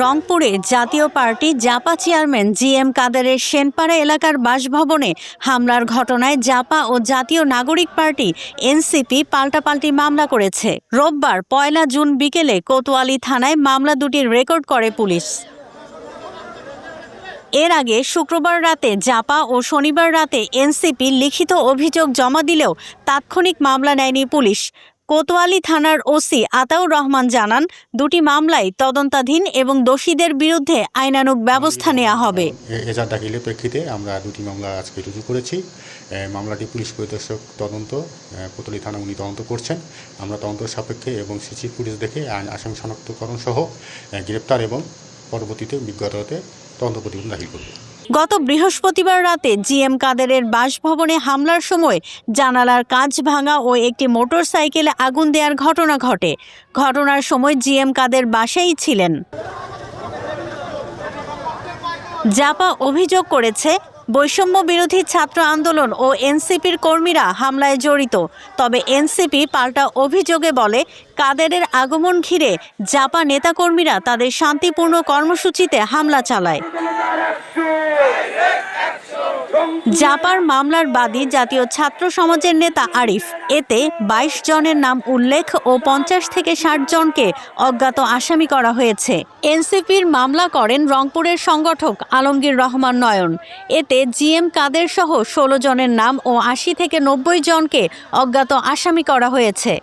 রংপুরে Jatiya Party JaPa chairman G M কাদেরের সেনপাড়া এলাকার বাসভবনে হামলার ঘটনায় জাপা ও জাতীয় নাগরিক পার্টি এনসিপি পাল্টাপাল্টি মামলা করেছে। রোববার পয়লা জুন বিকেলে কোতোয়ালি থানায় মামলা দুটির রেকর্ড করে পুলিশ। এর আগে শুক্রবার রাতে জাপা ও শনিবার রাতে এনসিপি লিখিত অভিযোগ জমা দিলেও তাৎক্ষণিক মামলা নেয়নি পুলিশ। কোতোয়ালি থানার ওসি আতাউর রহমান জানান দুটি মামলায় তদন্তাধীন এবং দোষীদের বিরুদ্ধে আইনানুগ ব্যবস্থা নেওয়া হবে। এ- এজাহার দাখিলের প্রেক্ষিতে আমরা দুটি মামলা আজকে রুজু করেছি। মামলাটি পুলিশ পরিদর্শক তদন্ত এ, কোতলি থানা উনি তদন্ত করছেন। আমরা তদন্ত সাপেক্ষে এবং সিসি ফুটেজ দেখে আইন আসামি শনাক্তকরণ সহ গ্রেপ্তার এবং পরবর্তীতে বিজ্ঞতাতে তদন্ত প্রতিবেদন দাখিল করব। গত বৃহস্পতিবার রাতে জিএম কাদেরের বাসভবনে হামলার সময় জানালার কাঁচ ভাঙা ও একটি মোটর সাইকেলে আগুন দেওয়ার ঘটনা ঘটে। ঘটনার সময় জিএম কাদের বাসায় ছিলেন। জাপা অভিযোগ করেছে, বৈষম্য বিরোধী ছাত্র আন্দোলন ও এনসিপির কর্মীরা হামলায় জড়িত। তবে এনসিপি পাল্টা অভিযোগে বলে, কাদেরের আগমন ঘিরে জাপা নেতাকর্মীরা তাদের শান্তিপূর্ণ কর্মসূচিতে হামলা চালায়। জাপার মামলার বাদী জাতীয় ছাত্র সমাজের নেতা আরিফ। এতে ২২ জনের নাম উল্লেখ ও পঞ্চাশ থেকে ষাট জনকে অজ্ঞাত আসামি করা হয়েছে। এনসিপির মামলা করেন রংপুরের সংগঠক আলমগীর রহমান নয়ন। এতে জিএম কাদের সহ ষোলো জনের নাম ও আশি থেকে নব্বই জনকে অজ্ঞাত আসামি করা হয়েছে।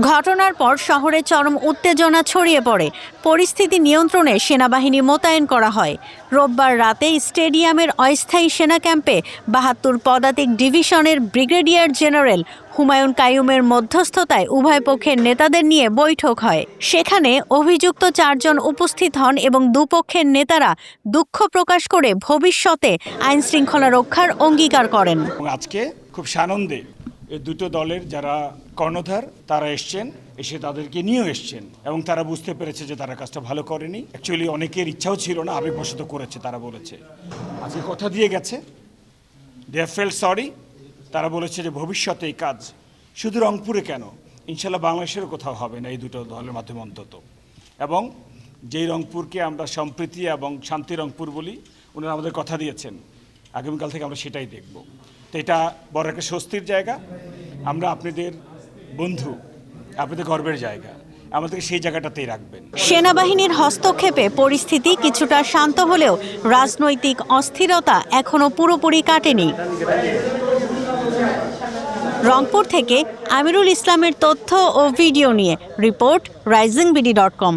ঘটনার পর শহরে চরম উত্তেজনা ছড়িয়ে পড়ে। পরিস্থিতি নিয়ন্ত্রণে সেনাবাহিনী মোতায়েন করা হয়। রোববার রাতে স্টেডিয়ামের অস্থায়ী সেনা ক্যাম্পে বাহাত্তর পদাতিক ডিভিশনের ব্রিগেডিয়ার জেনারেল হুমায়ুন কায়ুমের মধ্যস্থতায় উভয় পক্ষের নেতাদের নিয়ে বৈঠক হয়। সেখানে অভিযুক্ত চারজন উপস্থিত হন এবং দুপক্ষের নেতারা দুঃখ প্রকাশ করে ভবিষ্যতে আইনশৃঙ্খলা রক্ষার অঙ্গীকার করেন। আজকে খুব সানন্দে এই দুটো দলের যারা কর্ণধার, তারা এসছেন, এসে তাদেরকে নিয়েও এসছেন এবং তারা বুঝতে পেরেছে যে তারা কাজটা ভালো করেনি। অ্যাকচুয়ালি অনেকের ইচ্ছাও ছিল না আবেগবশত করেছে, তারা বলেছে। আজকে কথা দিয়ে গেছে। দে ফেল সরি তারা বলেছে যে ভবিষ্যতে এই কাজ শুধু রংপুরে কেন? ইনশাল্লাহ বাংলাদেশেরও কোথাও হবে না এই দুটো দলের মাধ্যমে অন্তত। এবং যেই রংপুরকে আমরা সম্প্রীতি এবং শান্তি রংপুর বলি ওনারা আমাদের কথা দিয়েছেন। আগামীকাল থেকে আমরা সেটাই দেখব। তো এটা বড় একটা স্বস্তির জায়গা। আমরা আপনাদের বন্ধু, আপনাদের গর্বের জায়গা। আমাদেরকে সেই জায়গাটাতেই রাখবেন। সেনাবাহিনীর হস্তক্ষেপে পরিস্থিতি কিছুটা শান্ত হলেও রাজনৈতিক অস্থিরতা এখনও পুরোপুরি কাটেনি। রংপুর থেকে আমিরুল ইসলামের তথ্য ও ভিডিও নিয়ে report Rising BD dot com.